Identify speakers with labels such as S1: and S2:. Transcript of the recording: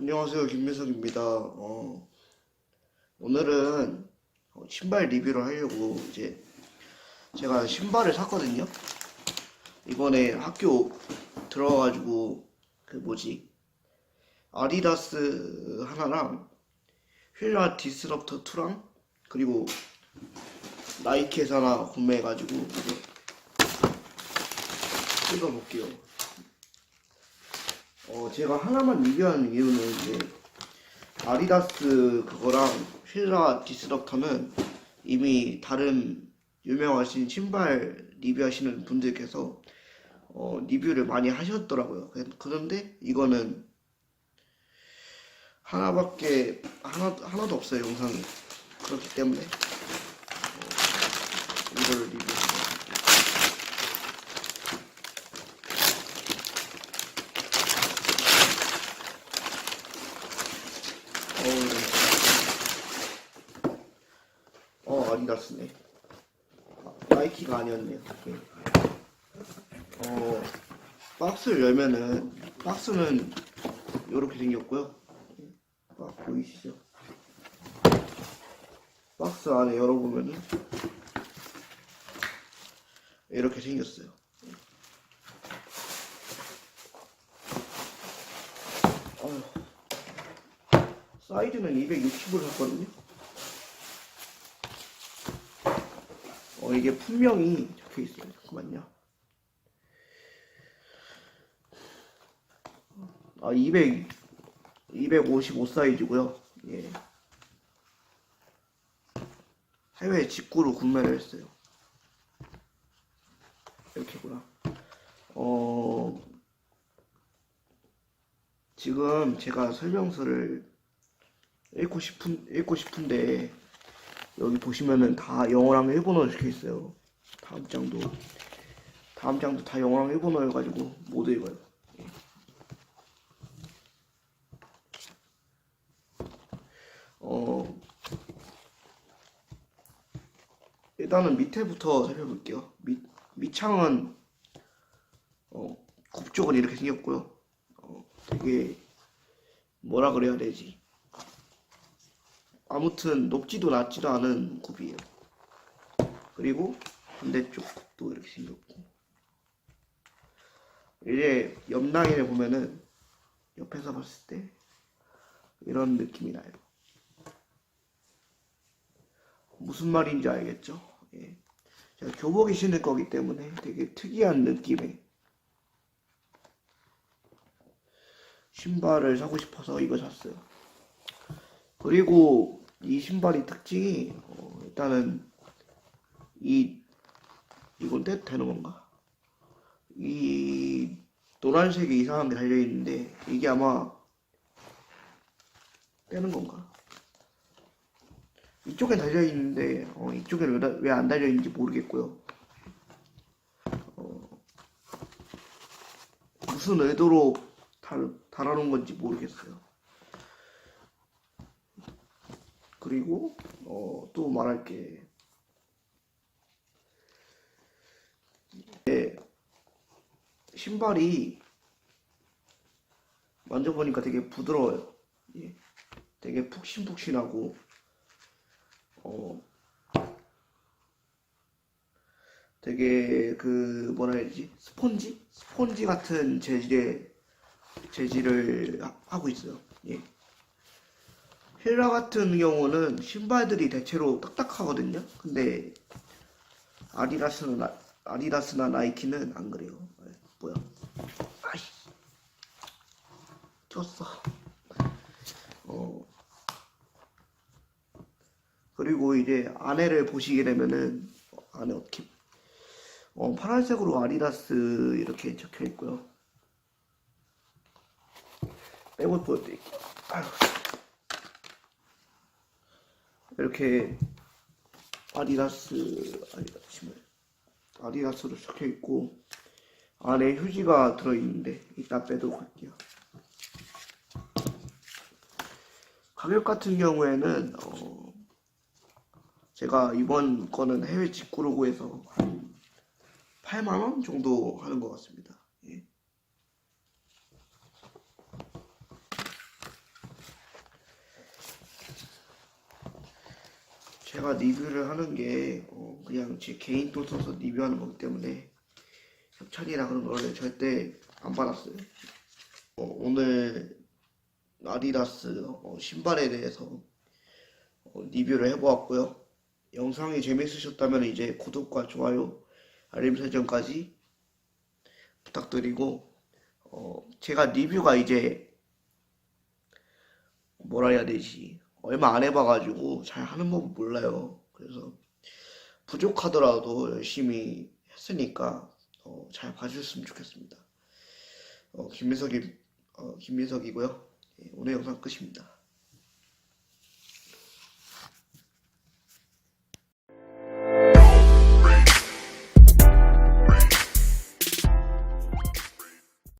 S1: 안녕하세요 김민석입니다. 어, 오늘은 어, 신발 리뷰를 하려고 이제 제가 신발을 샀거든요. 이번에 학교 들어가가지고 그 뭐지 아디다스 하나랑 휠라 디스럽터 2랑 그리고 나이키에서 하나 구매해가지고 이제 찍어볼게요. 어, 제가 하나만 리뷰하는 이유는 이제 아디다스 그거랑 휠라 디스럽터는 이미 다른 유명하신 신발 리뷰하시는 분들께서 어, 리뷰를 많이 하셨더라고요. 그- 그런데 이거는 하나밖에 하나 하나도 없어요 영상이 그렇기 때문에 어, 이걸 리뷰. 어, 어 아디다스네. 아, 나이키가 아니었네요. 예. 어, 박스를 열면은 박스는 이렇게 생겼고요. 예. 아, 보이시죠? 박스 안에 열어보면은 이렇게 생겼어요. 사이즈는 260을 샀거든요. 어, 이게 분명히 적혀 있어요. 잠깐만요. 아, 200, 255 사이즈고요. 예. 해외 직구로 구매를 했어요. 이렇게구나. 어, 지금 제가 설명서를 읽고 싶은, 읽고 싶은데, 여기 보시면은 다 영어랑 일본어로 적혀 있어요. 다음 장도 다음 장도 다 영어랑 일본어여가지고 못 읽어요. 예. 어 일단은 밑에부터 살펴볼게요. 밑 밑창은 어 굽쪽은 이렇게 생겼고요. 어 되게 뭐라 그래야 되지? 아무튼 높지도 낮지도 않은 굽이에요. 그리고 반대쪽 굽도 이렇게 생겼고 이제 옆 라인을 보면은 옆에서 봤을 때 이런 느낌이 나요. 무슨 말인지 알겠죠? 예. 제가 교복이 신을 거기 때문에 되게 특이한 느낌의 신발을 사고 싶어서 이거 샀어요. 그리고 이 신발이 특징이 어, 일단은 이 이건 떼도 되는 건가? 이 노란색이 이상한 게 달려 있는데 이게 아마 떼는 건가? 이쪽에 달려 있는데 어, 이쪽에는 왜안 달려 있는지 모르겠고요. 어, 무슨 의도로 달, 달아놓은 건지 모르겠어요. 그리고 어, 또 말할 게 예, 신발이 만져보니까 되게 부드러워요. 예, 되게 푹신푹신하고 어, 되게 그 뭐라 해야 되지? 스폰지? 스폰지 같은 재질의 재질을 하- 하고 있어요. 예. 힐라 같은 경우는 신발들이 대체로 딱딱하거든요. 근데 아디다스나 나- 아디다스나 나이키는 안 그래요. 네, 뭐야? 아이, 쪘어. 어. 그리고 이제 안에를 보시게 되면은 어, 안에 어떻게 어, 파란색으로 아디다스 이렇게 적혀 있고요. 빼고 보여드릴게요. 아유. 이렇게 아디다스 아디다스 아디다스로 적혀 있고 안에 휴지가 들어 있는데 이따 빼도록 할게요. 가격 같은 경우에는 어, 제가 이번 거는 해외 직구로 구해서 한 8만 원 정도 하는 것 같습니다. 예. 제가 리뷰를 하는 게 어, 그냥 제 개인 돈 써서 리뷰하는 거기 때문에 협찬이나 그런 거를 절대 안 받았어요. 어, 오늘 아디다스 어, 신발에 대해서 어, 리뷰를 해보았고요. 영상이 재밌으셨다면 이제 구독과 좋아요, 알림 설정까지 부탁드리고 어, 제가 리뷰가 이제 뭐라 해야 되지 얼마 안 해봐가지고 잘 하는 법을 몰라요. 그래서 부족하더라도 열심히 했으니까 어, 잘 봐주셨으면 좋겠습니다. 어, 김민석이 어, 김민석이고요. 예, 오늘 영상 끝입니다.